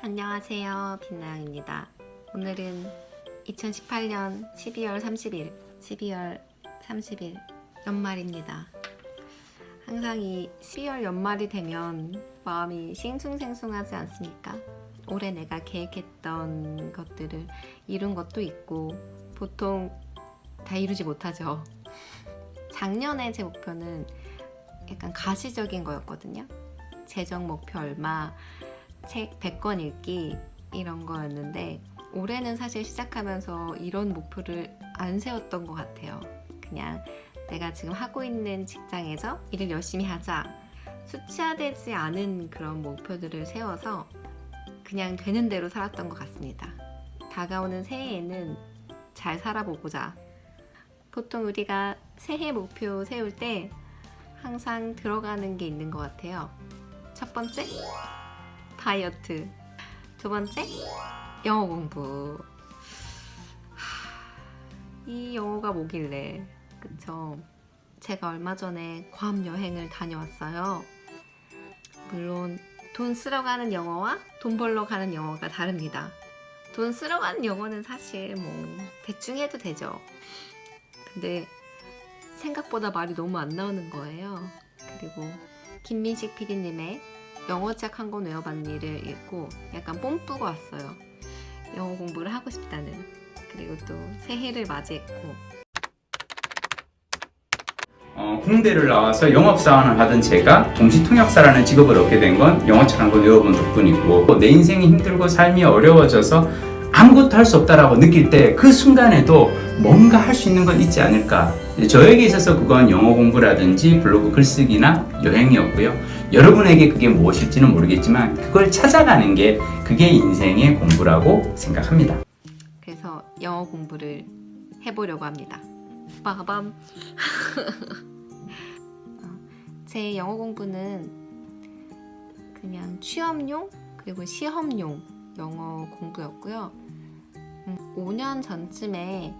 안녕하세요. 빛나영입니다. 오늘은 2018년 12월 30일, 12월 30일 연말입니다. 항상 이 12월 연말이 되면 마음이 싱숭생숭하지 않습니까? 올해 내가 계획했던 것들을 이룬 것도 있고 보통 다 이루지 못하죠. 작년에 제 목표는 약간 가시적인 거였거든요. 재정 목표 얼마, 책 100권 읽기 이런 거였는데 올해는 사실 시작하면서 이런 목표를 안 세웠던 것 같아요. 그냥 내가 지금 하고 있는 직장에서 일을 열심히 하자. 수치화되지 않은 그런 목표들을 세워서 그냥 되는 대로 살았던 것 같습니다. 다가오는 새해에는 잘 살아보고자. 보통 우리가 새해 목표 세울 때 항상 들어가는 게 있는 것 같아요. 첫 번째, 다이어트. 두 번째, 영어 공부. 하, 이 영어가 뭐길래, 그쵸? 제가 얼마 전에 괌 여행을 다녀왔어요. 물론, 돈 쓰러 가는 영어와 돈 벌러 가는 영어가 다릅니다. 돈 쓰러 가는 영어는 사실 뭐, 대충 해도 되죠. 근데, 생각보다 말이 너무 안 나오는 거예요. 그리고, 김민식 PD님의 영어책 한 권 외워봤니를 읽고 약간 뽐뿌가 왔어요. 영어 공부를 하고 싶다는. 그리고 또 새해를 맞이했고 어, 홍대를 나와서 영업사원을 하던 제가 동시통역사라는 직업을 얻게 된 건 영어책 한 권 외워본 덕분이고 내 인생이 힘들고 삶이 어려워져서 아무것도 할 수 없다라고 느낄 때 그 순간에도 뭔가 할 수 있는 건 있지 않을까 저에게 있어서 그건 영어 공부라든지 블로그 글쓰기나 여행이었고요 여러분에게 그게 무엇일지는 모르겠지만 그걸 찾아가는 게 그게 인생의 공부라고 생각합니다 그래서 영어 공부를 해보려고 합니다. 빠밤. 어, 제 영어 공부는 그냥 취업용 그리고 시험용 영어 공부였고요. 음, 5년 전쯤에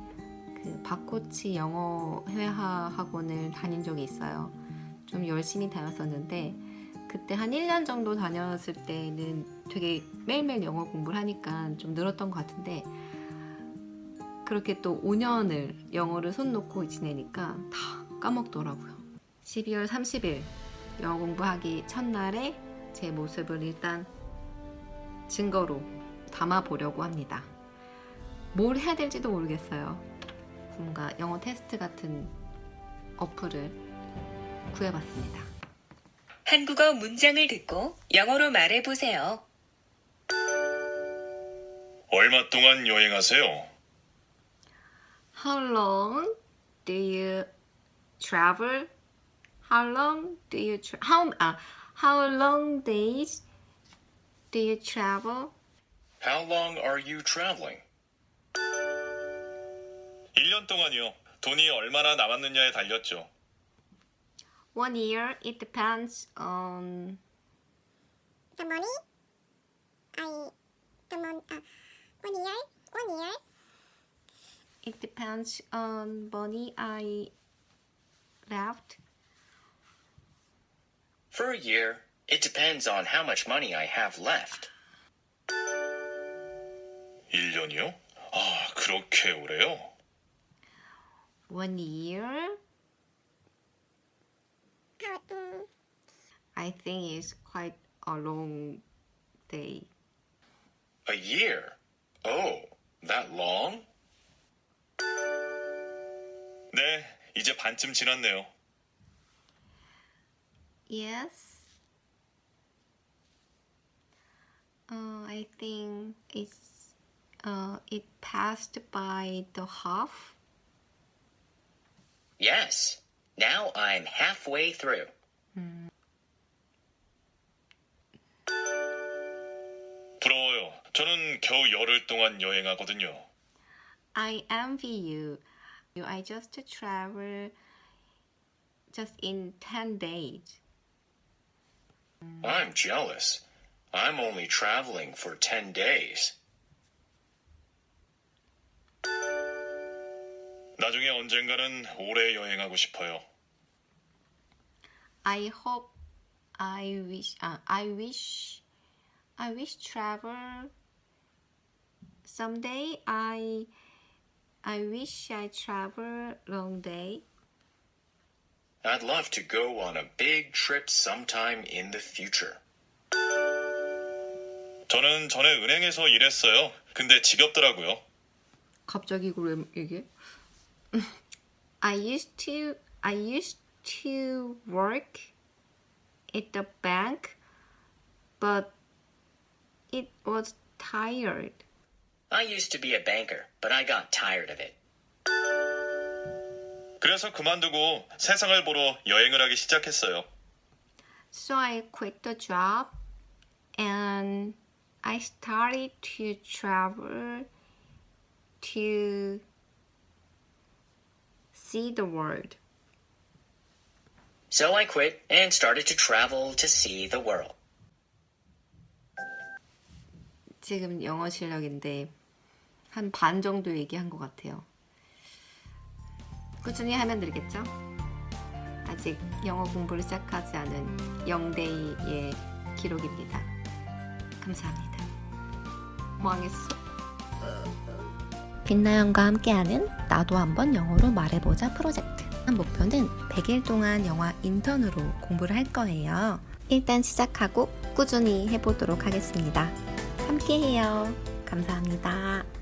그 바코치 영어 회화 학원을 다닌 적이 있어요. 좀 열심히 다녔었는데 그때 한 1년 정도 다녔을 때는 되게 매일매일 영어 공부를 하니까 좀 늘었던 것 같은데 그렇게 또 5년을 영어를 손 놓고 지내니까 다 까먹더라고요. 12월 30일 영어 공부하기 첫날에 제 모습을 일단 증거로 담아 보려고 합니다. 뭘 해야 될지도 모르겠어요. 뭔가 영어 테스트 같은 어플을 구해봤습니다. 한국어 문장을 듣고 영어로 말해보세요. 얼마 동안 여행하세요? How long do you travel? How long do you tra- how uh, how long days do you travel? How long are you traveling? 1년 동안이요. 돈이 얼마나 남았느냐에 달렸죠. One year. It depends on the money I the mon uh, one year one year it depends on money I left. For a year, it depends on how much money I have left. 1년이요? 아, 그렇게 오래요? One year. how um, I think it's quite a long day. A year? Oh, that long? 네, 이제 반쯤 지났네요. Yes. Uh, I think it's uh, it passed by the half. Yes, now I'm halfway through. 부러워요. 저는 겨우 열흘 동안 여행하거든요. I envy you. You, I just travel just in ten days. I'm jealous. I'm only traveling for 10 days. 나중에 언젠가는 오래 여행하고 싶어요. I hope I wish uh, I wish I wish travel someday I I wish I travel long day. I'd love to go on a big trip sometime in the future. 저는 전에 은행에서 일했어요. 근데 지겹더라고요. 갑자기 왜 얘기해? I used to I used to work at the bank, but it was tired. I used to be a banker, but I got tired of it. 그래서 그만두고 세상을 보러 여행을 하기 시작했어요. So I quit the job and I started to travel to see the world. So I quit and started to travel to see the world. 지금 영어 실력인데 한 반 정도 얘기한 것 같아요. 꾸준히 하면 늘겠죠? 아직 영어 공부를 시작하지 않은 영데이의 기록입니다. 감사합니다. 망했어. 빛나영과 함께하는 나도 한번 영어로 말해보자 프로젝트. 한 목표는 100일 동안 영화 인턴으로 공부를 할 거예요. 일단 시작하고 꾸준히 해보도록 하겠습니다. 함께해요. 감사합니다.